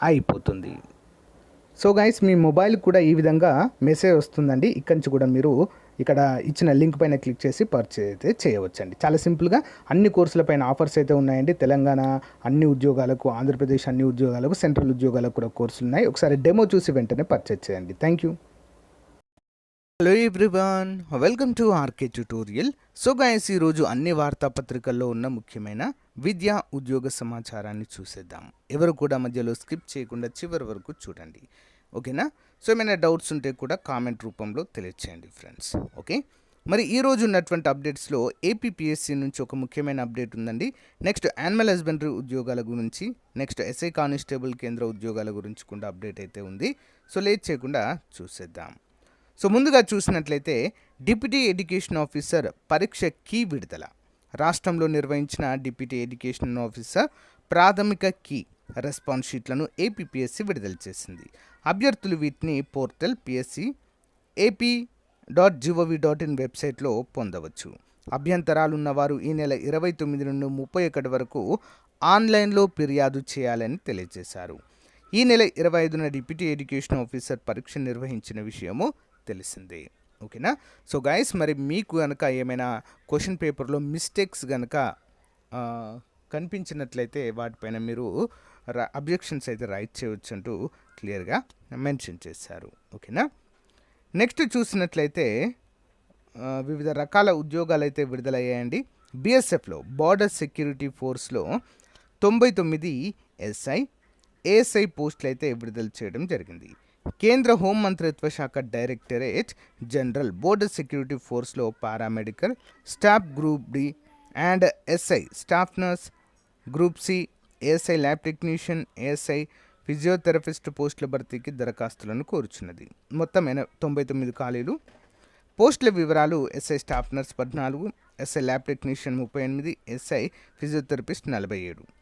అయిపోతుంది. So guys మీ mobile కూడా ఈ విధంగా మెసేజ్ వస్తుందండి. ఇక్కడి నుంచి కూడా మీరు ఇక్కడ ఇచ్చిన లింక్ పైన క్లిక్ చేసి పర్చేజ్ అయితే చేయవచ్చండి. చాలా సింపుల్గా అన్ని కోర్సులపైన ఆఫర్స్ అయితే ఉన్నాయండి. తెలంగాణ అన్ని ఉద్యోగాలకు ఆంధ్రప్రదేశ్ అన్ని ఉద్యోగాలకు సెంట్రల్ ఉద్యోగాలకు కూడా కోర్సులు ఉన్నాయి. ఒకసారి డెమో చూసి వెంటనే పర్చేజ్ చేయండి. Thank you hello everyone welcome to RK tutorial so guys ఈరోజు అన్ని వార్తాపత్రికల్లో ఉన్న ముఖ్యమైన విద్య ఉద్యోగ సమాచారాన్ని చూసేద్దాం. ఎవరు కూడా మధ్యలో స్కిప్ చేయకుండా చివరి వరకు చూడండి. ఓకేనా? సో ఏమైనా డౌట్స్ ఉంటే కూడా కామెంట్ రూపంలో తెలియచేయండి ఫ్రెండ్స్. ఓకే? మరి ఈ రోజు ఉన్నటువంటి అప్డేట్స్లో ఏపీపీఎస్సీ నుంచి ఒక ముఖ్యమైన అప్డేట్ ఉందండి. నెక్స్ట్ యానిమల్ హస్బెండరీ ఉద్యోగాల గురించి నెక్స్ట్ ఎస్ఐ కానిస్టేబుల్ కేంద్ర ఉద్యోగాల గురించి కూడా అప్డేట్ అయితే ఉంది. సో లేట్ చేయకుండా చూసేద్దాం. సో ముందుగా చూసినట్లయితే డిప్యూటీ ఎడ్యుకేషన్ ఆఫీసర్ పరీక్ష కీ విడుదల. రాష్ట్రంలో నిర్వహించిన డిప్యూటీ ఎడ్యుకేషన్ ఆఫీసర్ ప్రాథమిక కీ రెస్పాన్స్ షీట్లను ఏపీపీఎస్సీ విడుదల చేసింది. అభ్యర్థులు వీటిని portal PSC AP dot GOV dot in వెబ్సైట్లో పొందవచ్చు. అభ్యంతరాలు ఉన్నవారు ఈ నెల ఇరవై తొమ్మిది నుండి ముప్పై ఒకటి వరకు ఆన్లైన్లో ఫిర్యాదు చేయాలని తెలియజేశారు. ఈ నెల ఇరవై ఐదున డిప్యూటీ ఎడ్యుకేషన్ ఆఫీసర్ పరీక్ష నిర్వహించిన విషయము తెలిసింది. ఓకేనా? సో గైస్ మరి మీకు కనుక ఏమైనా క్వశ్చన్ పేపర్లో మిస్టేక్స్ కనుక కనిపించినట్లయితే వాటిపైన మీరు అబ్జెక్షన్స్ అయితే రైట్ చేయవచ్చు అంటూ క్లియర్గా మెన్షన్ చేశారు. ఓకేనా? నెక్స్ట్ చూసినట్లయితే వివిధ రకాల ఉద్యోగాలు అయితే విడుదలయ్యాయండి బీఎస్ఎఫ్లో బార్డర్ సెక్యూరిటీ ఫోర్స్లో తొంభై తొమ్మిది ఎస్ఐ ఏఎస్ఐ పోస్టులు అయితే విడుదల చేయడం జరిగింది. కేంద్ర హోం మంత్రిత్వ శాఖ directorate general border security ఫోర్స్లో paramedical staff group D and SI staff nurse group C ASI lab technician ASI physiotherapist పోస్టుల భర్తీకి దరఖాస్తులను కోరుచున్నది. మొత్తం ఎన తొంభై తొమ్మిది ఖాళీలు. పోస్టుల వివరాలు ఎస్ఐ స్టాఫ్ నర్స్ పద్నాలుగు ఎస్ఐ ల్యాబ్ టెక్నీషియన్ ముప్పై ఎనిమిది ఎస్ఐ ఫిజియోథెరపిస్ట్ నలభై ఏడు.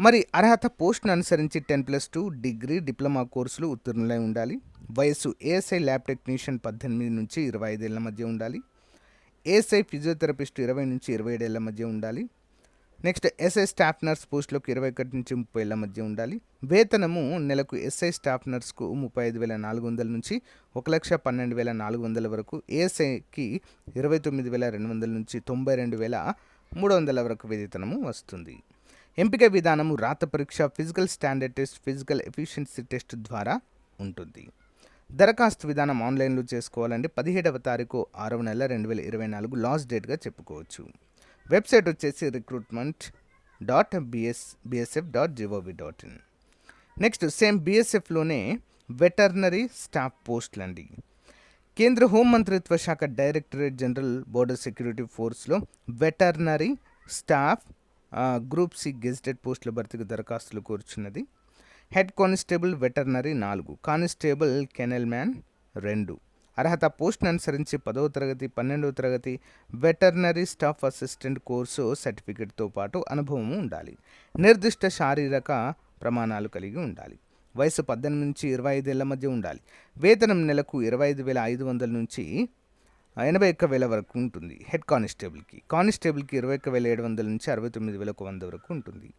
మరి అర్హత పోస్ట్ను అనుసరించి ten plus two degree diploma కోర్సులు ఉత్తీర్ణులై ఉండాలి. వయస్సు ఏఎస్ఐ ల్యాబ్ టెక్నీషియన్ పద్దెనిమిది నుంచి ఇరవై ఐదేళ్ళ మధ్య ఉండాలి. ఏఎస్ఐ ఫిజియోథెరపిస్ట్ ఇరవై నుంచి ఇరవై ఏడేళ్ళ మధ్య ఉండాలి. నెక్స్ట్ ఎస్ఐ స్టాఫ్ నర్స్ పోస్టులకు ఇరవై ఒకటి నుంచి ముప్పై ఏళ్ళ మధ్య ఉండాలి. వేతనము నెలకు ఎస్ఐ స్టాఫ్ నర్స్కు ముప్పై ఐదు వేల నాలుగు వందల నుంచి ఒక లక్ష పన్నెండు వేల నాలుగు వందల వరకు ఏఎస్ఐకి ఇరవై తొమ్మిది వేల రెండు వందల నుంచి తొంభై రెండు వేల మూడు వందల వరకు వేతనము వస్తుంది. ఎంపిక విధానము రాత పరీక్ష physical standard test physical efficiency test ద్వారా ఉంటుంది. దరఖాస్తు విధానం ఆన్లైన్లో చేసుకోవాలంటే పదిహేడవ తారీఖు ఆరవ నెల రెండు వేల ఇరవై నాలుగు లాస్ట్ డేట్గా చెప్పుకోవచ్చు. వెబ్సైట్ వచ్చేసి recruitment dot BS BSF dot GOV dot in next same బీఎస్ఎఫ్లోనే veterinary staff పోస్టులు అండి కేంద్ర హోం మంత్రిత్వ శాఖ directorate general border security ఫోర్స్లో veterinary staff group C gazetted పోస్టుల భర్తీకి దరఖాస్తులు కోరుచున్నది. హెడ్ కానిస్టేబుల్ వెటర్నరీ నాలుగు. కానిస్టేబుల్ కెనెల్ మ్యాన్ రెండు. అర్హత పోస్ట్ను అనుసరించి పదవ తరగతి పన్నెండవ తరగతి వెటర్నరీ స్టాఫ్ అసిస్టెంట్ కోర్సు సర్టిఫికెట్తో పాటు అనుభవం ఉండాలి. నిర్దిష్ట శారీరక ప్రమాణాలు కలిగి ఉండాలి. వయసు పద్దెనిమిది నుంచి ఇరవై ఐదేళ్ళ మధ్య ఉండాలి. వేతనం నెలకు ఇరవై ఐదు వేల ఐదు వందల నుంచి ఎనభై ఒక్క వేల వరకు ఉంటుంది హెడ్ కానిస్టేబుల్కి. కానిస్టేబుల్కి ఇరవై ఒక్క వేల ఏడు వందల నుంచి అరవై తొమ్మిది వేల ఒక వంద వరకు ఉంటుంది.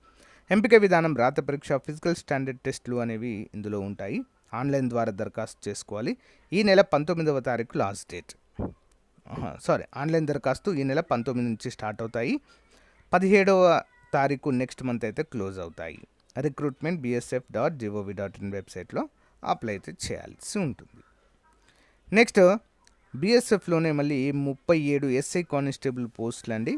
ఎంపిక విధానం రాత పరీక్ష ఫిజికల్ స్టాండర్డ్ టెస్టులు అనేవి ఇందులో ఉంటాయి. ఆన్లైన్ ద్వారా దరఖాస్తు చేసుకోవాలి. ఈ నెల పంతొమ్మిదవ తారీఖు లాస్ట్ డేట్. సారీ ఆన్లైన్ దరఖాస్తు ఈ నెల పంతొమ్మిది నుంచి స్టార్ట్ అవుతాయి. పదిహేడవ తారీఖు నెక్స్ట్ మంత్ అయితే క్లోజ్ అవుతాయి. Recruitment BSF dot GOV dot in వెబ్సైట్లో అప్లై అయితే చేయాల్సి ఉంటుంది. నెక్స్ట్ బీఎస్ఎఫ్లోనే మళ్ళీ ముప్పై ఏడు ఎస్ఐ కానిస్టేబుల్ పోస్టులు అండి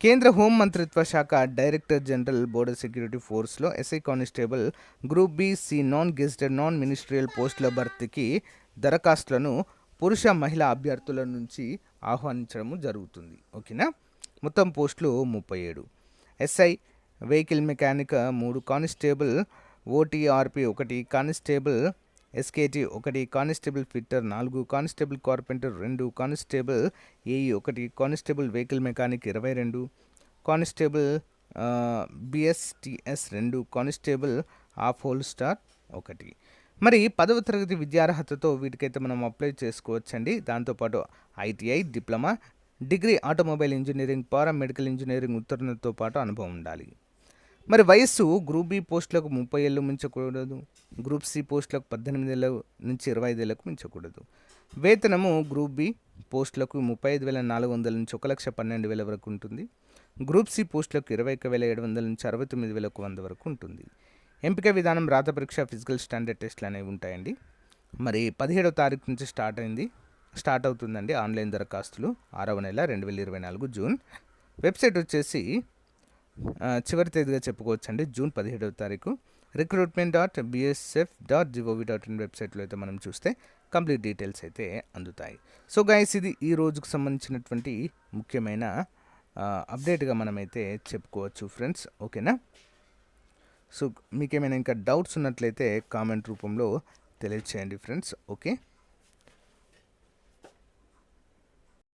కేంద్ర హోం మంత్రిత్వ శాఖ director general border security ఫోర్స్లో SI constable group B C non gazetted non ministerial పోస్టుల భర్తీకి దరఖాస్తులను పురుష మహిళా అభ్యర్థుల నుంచి ఆహ్వానించడం జరుగుతుంది. ఓకేనా? మొత్తం పోస్టులు ముప్పై ఏడు. ఎస్ఐ వెహికల్ మెకానిక్ మూడు కానిస్టేబుల్ ఓటీఆర్పి ఒకటి కానిస్టేబుల్ ఎస్కేటీ ఒకటి కానిస్టేబుల్ ఫిట్టర్ నాలుగు కానిస్టేబుల్ కార్పెంటర్ రెండు కానిస్టేబుల్ ఏఈ ఒకటి కానిస్టేబుల్ వెహికల్ మెకానిక్ ఇరవై రెండు కానిస్టేబుల్ బిఎస్టిఎస్ రెండు కానిస్టేబుల్ ఆఫ్ హోల్ స్టార్ ఒకటి. మరి పదవ తరగతి విద్యార్హతతో వీటికైతే మనం అప్లై చేసుకోవచ్చండి. దాంతోపాటు ITI diploma degree automobile engineering paramedical engineering ఉత్తీర్ణతతో పాటు అనుభవం ఉండాలి. మరి వయస్సు గ్రూప్ బి పోస్టులకు ముప్పై ఏళ్ళు మించకూడదు. గ్రూప్ సి పోస్టులకు పద్దెనిమిది ఏళ్ళ నుంచి ఇరవై ఐదేళ్ళకు మించకూడదు. వేతనము గ్రూప్ బి పోస్టులకు ముప్పై ఐదు వేల నాలుగు వందల నుంచి ఒక లక్ష పన్నెండు వేల వరకు ఉంటుంది. గ్రూప్ సి పోస్టులకు ఇరవై ఒక వేల ఏడు వందల నుంచి అరవై తొమ్మిది వేల ఒక వంద వరకు ఉంటుంది. ఎంపిక విధానం రాత పరీక్ష ఫిజికల్ స్టాండర్డ్ టెస్ట్లు అనేవి ఉంటాయండి. మరి పదిహేడవ తారీఖు నుంచి స్టార్ట్ అయింది. స్టార్ట్ అవుతుందండి ఆన్లైన్ దరఖాస్తులు. ఆరవ నెల రెండు వేల ఇరవై నాలుగు జూన్. వెబ్సైట్ వచ్చేసి చివరి తేదీగా చెప్పుకోవచ్చండి. జూన్ పదిహేడవ తారీఖు. Recruitment dot BSF dot GOV dot in వెబ్సైట్లో అయితే మనం చూస్తే కంప్లీట్ డీటెయిల్స్ అయితే అందుతాయి. సో గైస్ ఇది ఈ రోజుకు సంబంధించినటువంటి ముఖ్యమైన అప్డేట్గా మనమైతే చెప్పుకోవచ్చు ఫ్రెండ్స్ ఓకేనా సో మీకేమైనా ఇంకా డౌట్స్ ఉన్నట్లయితే కామెంట్ రూపంలో తెలియచేయండి ఫ్రెండ్స్ ఓకే